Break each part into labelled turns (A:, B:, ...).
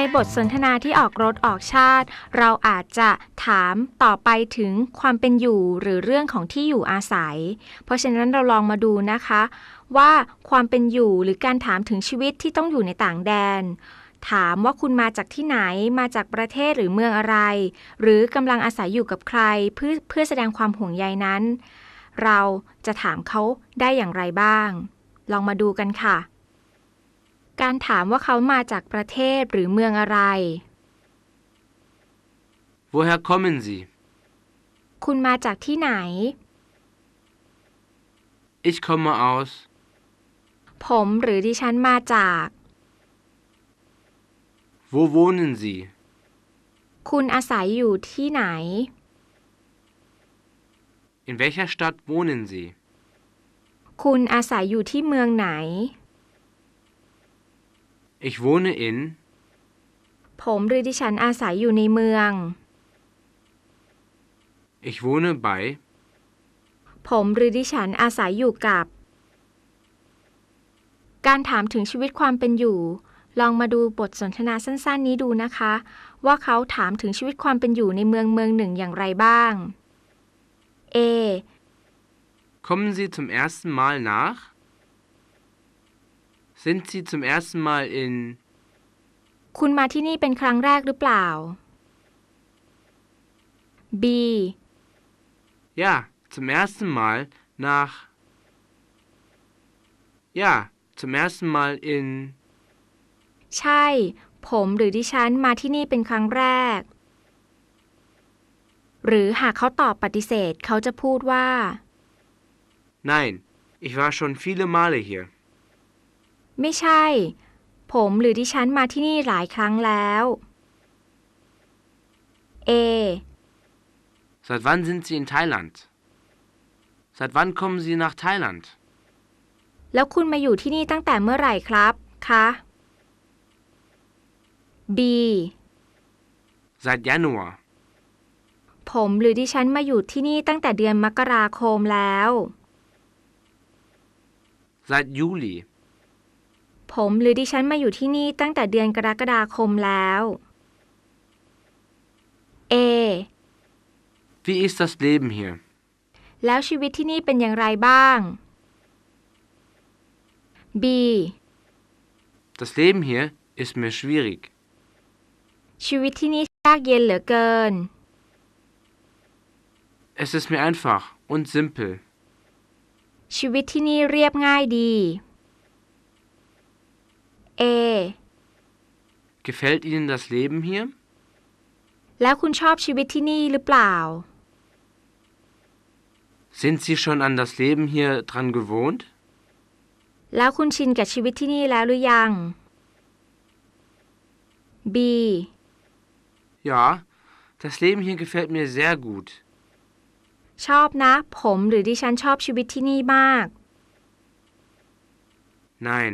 A: ในบทสนทนาที่ออกรถออกชาติ เราอาจจะถามต่อไปถึงความเป็นอยู่หรือเรื่องของที่อยู่อาศัย เพราะฉะนั้นเราลองมาดูนะคะ ว่าความเป็นอยู่หรือการถามถึงชีวิตที่ต้องอยู่ในต่างแดน ถามว่าคุณมาจากที่ไหนมาจากประเทศหรือเมืองอะไร หรือกำลังอาศัยอยู่กับใครเพื่อเพื่อแสดงความห่วงใยนั้น เราจะถามเขาได้อย่างไรบ้าง ลองมาดูกันค่ะ การถามว่าเขามาจากประเทศหรือเมืองอะไร
B: Woher kommen Sie?
A: คุณมาจากที่ไหน
B: Ich komme aus.
A: ผมหรือดิฉันมาจาก
B: Wo wohnen Sie?
A: คุณอาศัยอยู่ที่ไหน
B: In welcher Stadt wohnen Sie?
A: คุณอาศัยอยู่ที่เมืองไหน
B: Ich wohne in.
A: ผมหรือดิฉันอาศัยอยู่ในเมือง
B: Ich wohne bei.
A: ผมหรือดิฉันอาศัยอยู่กับ การถามถึงชีวิตความเป็นอยู่ ลองมาดูบทสนทนาสั้น ๆ นี้ดูนะคะ ว่าเขาถามถึงชีวิตความเป็นอยู่ในเมืองเมืองหนึ่งอย่างไรบ้าง A
B: Kommen Sie zum ersten Mal nach? Sind Sie zum ersten Mal in.
A: คุณมาที่นี่เป็นครั้งแรกหรือเปล่า B
B: Ja, zum ersten Mal nach. Ja, zum ersten Mal in.
A: ใช่ ผมหรือดิฉันมาที่นี่เป็นครั้งแรก หรือหากเขาตอบปฏิเสธเขาจะพูดว่า
B: Nein, ich war schon viele Male hier.
A: ไม่ใช่ ผมหรือดิฉันมาที่นี่หลายครั้งแล้ว A
B: Seit wann sind Sie in Thailand? Seit wann kommen Sie nach Thailand?
A: แล้วคุณมาอยู่ที่นี่ตั้งแต่เมื่อไหร่ครับคะ B
B: Seit Januar.
A: ผมหรือดิฉันมาอยู่ที่นี่ตั้งแต่เดือนมกราคมแล้ว
B: Seit Juli.
A: ผมหรือดิฉันมาอยู่ที่นี่ตั้งแต่เดือนกรกฎาคมแล้ว A
B: Wie ist das Leben hier?
A: แล้วชีวิตที่นี่เป็นอย่างไรบ้าง B
B: Das Leben hier ist mir schwierig.
A: ชีวิตที่นี่ยากเย็นเหลือเกิน
B: Es ist mir einfach und simpel.
A: ชีวิตที่นี่เรียบง่ายดี A
B: Gefällt Ihnen das Leben hier?
A: แล้วคุณชอบชีวิตที่นี่หรือเปล่า
B: Sind Sie schon an das Leben hier dran gewohnt?
A: แล้วคุณชินกับชีวิตที่นี่แล้วหรือยัง B
B: Ja, das Leben hier gefällt mir sehr gut.
A: ชอบนะ ผมหรือดิฉันชอบชีวิตที่นี่มาก
B: Nein,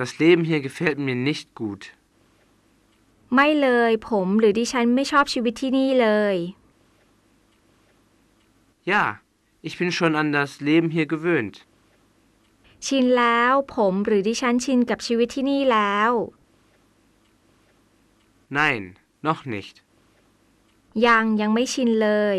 B: das Leben hier gefällt mir nicht gut.
A: ไม่เลย ผมหรือดิฉันไม่ชอบชีวิตที่นี่เลย
B: Ja, ich bin schon an das Leben hier gewöhnt.
A: ชินแล้ว ผมหรือดิฉันชินกับชีวิตที่นี่แล้ว
B: Nein, noch nicht.
A: ยังยังไม่ชินเลย